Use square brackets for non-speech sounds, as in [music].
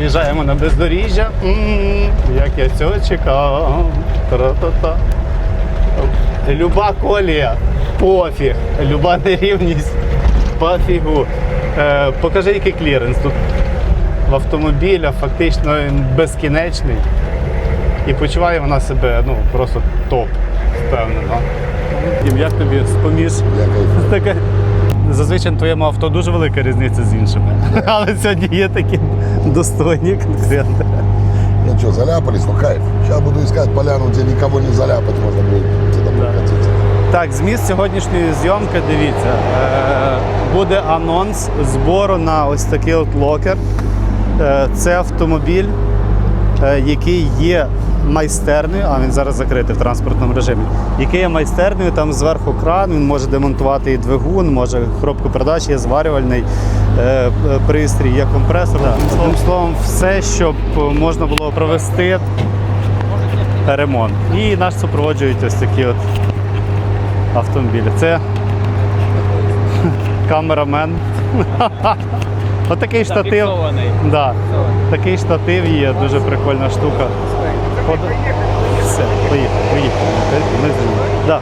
Їжджаємо на бездоріжжя. М, Як я цього чекав. Тра-та-та. Люба колія, пофіг. Люба нерівність, пофігу. Е, покажи, який кліренс тут в автомобіля, фактично він безкінечний. І почуває вона себе ну, просто топ, впевнено. Дім, як тобі споміж? Таке. Зазвичай на твоєму авто дуже велика різниця з іншими. Але сьогодні є такі достойні конкуренти. Ну что, заляпались, ну кайф. Сейчас буду искать поляну, где никого не заляпать можно будет где-то Да. Так, зміст сьогоднішньої зйомки, дивіться, е, буде анонс збору на ось такий от локер. Е, Це автомобіль, який є майстерною, а він зараз закритий в транспортному режимі, який є майстерною, там зверху кран, він може демонтувати і двигун, може коробку передач, є зварювальний е, е, пристрій, є компресор. Одним словом, все, щоб можна було провести ремонт. І нас супроводжують ось такі от автомобілі. Це [laughs] камерамен. [laughs] Отакий штатив. Да. Такий штатив є, дуже прикольна штука. Все, поїхали, поїхали. Ми знімемо. Да.